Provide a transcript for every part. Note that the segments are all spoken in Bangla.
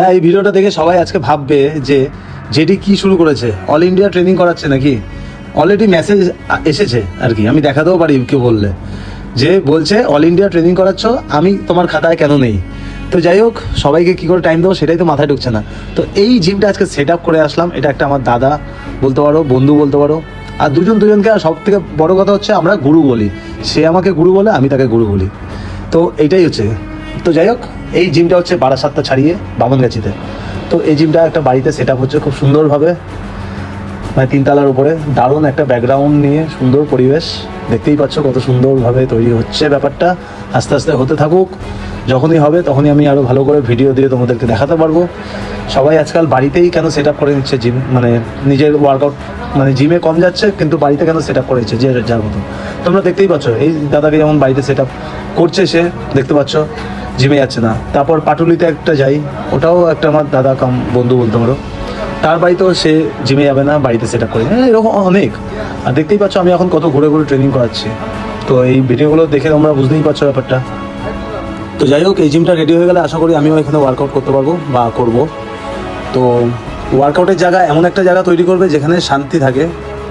হ্যাঁ এই ভিডিওটা দেখে সবাই আজকে ভাববে যে যেটি কি শুরু করেছে? অল ইন্ডিয়া ট্রেনিং করাচ্ছে নাকি? অলরেডি মেসেজ এসেছে আর কি, আমি দেখাতেও পারি কেউ বললে। যে বলছে অল ইন্ডিয়া ট্রেনিং করাচ্ছ, আমি তোমার খাতায় কেন নেই? তো যাই হোক, সবাইকে কী করে টাইম দেবো সেটাই তো মাথায় ঢুকছে না। তো এই জিমটা আজকে সেট আপ করে আসলাম, এটা একটা আমার দাদা বলতে পারো, বন্ধু বলতে পারো। আর দুজন দুজনকে সব থেকে বড় কথা হচ্ছে, আমরা গুরু বলি। সে আমাকে গুরু বলে, আমি তাকে গুরু বলি। তো এইটাই হচ্ছে তো যাই হোক, এই জিমটা হচ্ছে বারাসাতটা ছাড়িয়ে বামনগাছিতে। তো এই জিমটা একটা বাড়িতে সেট আপ হচ্ছে খুব সুন্দরভাবে মানে তিনতলার উপরে। দারুণ একটা ব্যাকগ্রাউন্ড নিয়ে সুন্দর পরিবেশ। দেখতেই পাচ্ছ কত সুন্দরভাবে তৈরি হচ্ছে ব্যাপারটা। আস্তে আস্তে হতে থাকুক, যখনই হবে তখনই আমি আরও ভালো করে ভিডিও দিয়ে তোমাদেরকে দেখাতে পারব। সবাই আজকাল বাড়িতেই কেন সেট আপ করে নিচ্ছে জিম মানে নিজের ওয়ার্কআউট মানে জিমে কম যাচ্ছে, কিন্তু বাড়িতে কেন সেট আপ করে নিচ্ছে যে যার মতো। তোমরা দেখতেই পাচ্ছ, এই দাদাকে যেমন বাড়িতে সেট আপ করছে সে, দেখতে পাচ্ছ। জিমে যাচ্ছে না। তারপর পাটুলিতে একটা যাই, ওটাও একটা আমার দাদা কাম বন্ধু বলতে পারো। তার বাড়িতেও সে জিমে যাবে না, বাড়িতে সেটা করে। হ্যাঁ এরকম অনেক। আর দেখতেই পাচ্ছ আমি এখন কত ঘুরে ঘুরে ট্রেনিং করাচ্ছি। তো এই ভিডিওগুলো দেখে তোমরা বুঝতেই পারছ ব্যাপারটা। তো যাই হোক, এই জিমটা রেডি হয়ে গেলে আশা করি আমিও এখানে ওয়ার্কআউট করতে পারব বা করব। তো ওয়ার্কআউটের জায়গা এমন একটা জায়গা তৈরি করবে যেখানে শান্তি থাকে,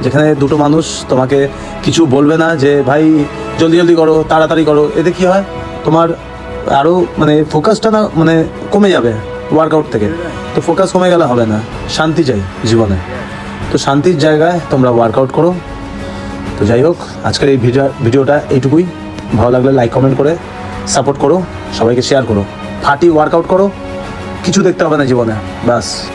যেখানে দুটো মানুষ তোমাকে কিছু বলবে না যে, ভাই, জলদি জলদি করো, তাড়াতাড়ি করো। এতে কি হয়? তোমার আরও মানে ফোকাসটা না মানে কমে যাবে ওয়ার্কআউট থেকে। তো ফোকাস কমে গেলে হবে না। শান্তি চাই জীবনে। তো শান্তির জায়গায় তোমরা ওয়ার্কআউট করো। তো যাই হোক, আজকের এই ভিডিও ভিডিওটা এইটুকুই। ভালো লাগলে লাইক কমেন্ট করে সাপোর্ট করো। সবাইকে শেয়ার করো। ফাটি ওয়ার্কআউট করো। কিছু দেখতে হবে না জীবনে। ব্যাস।